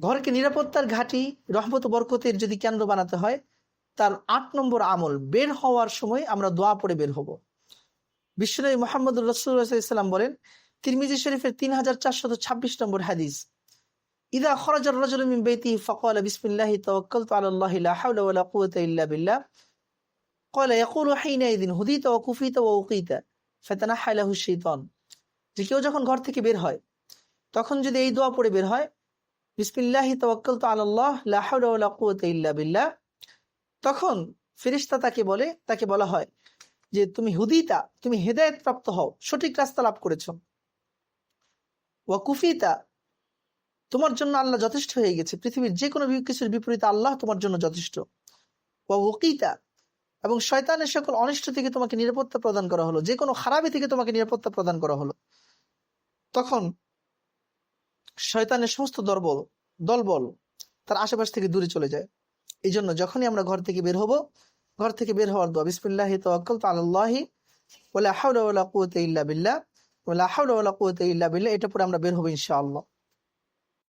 ঘরকে নিরাপত্তার ঘাঁটি রহমত ও বরকতের যদি কেন্দ্র বানাতে হয় তার আট নম্বর আমল বের হওয়ার সময় আমরা দোয়া পড়ে বের হব বিশ্বনবী মোহাম্মদ রসুল্লাহাম বলেন তিরমিজি শরীফের তিন হাজার চারশত ছাব্বিশ নম্বর হাদিস ইদা খরাজার রাজুল মিন বাইতিহি ফাকাল বিসমিল্লাহি তাওয়াক্কালতু আলা আল্লাহি লা হাওলা ওয়ালা কুওয়াতা ইল্লা বিল্লাহ قال يقول حينئذ هديت وكفيت ووقيت فتنحى له الشيطان যে কেউ যখন ঘর থেকে বের হয় তখন যদি এই দোয়া পড়ে বের হয় বিসমিল্লাহি তাওয়াক্কালতু আলা আল্লাহ ইল্লা বিল্লাহ। তখন ফেরেশতা তাকে বলে, তাকে বলা হয় যে, তুমি হুদিতা, তুমি হেদায়েত প্রাপ্ত হও, সঠিক রাস্তা লাভ করেছ। ওয়া কুফিতা, তোমার জন্য আল্লাহ যথেষ্ট হয়ে গেছে। পৃথিবীর যে কোনো কিছুর বিপরীতে আল্লাহ তোমার জন্য যথেষ্ট। ওয়া ওকিতা এবং শয়তানের সকল অনিষ্ট থেকে তোমাকে নিরাপত্তা প্রদান করা হলো। যে কোনো খারাপি থেকে তোমাকে নিরাপত্তা প্রদান করা হলো। তখন শয়তানের সমস্ত দলবল দলবল তার আশেপাশ থেকে দূরে চলে যায়। এই জন্য যখনই আমরা ঘর থেকে বের হব, ঘর থেকে বের হওয়ার দোয়া, বিসমিল্লাহি তাওয়াক্কালতু আলাল্লাহি ওয়ালা হাওলা ওয়ালা কুওয়াতা ইল্লা বিল্লাহ ওয়ালা হাওলা ওয়ালা কুওয়াতা ইল্লা বিল্লাহ, এটা পরে আমরা বের হব ইনশাআল্লাহ।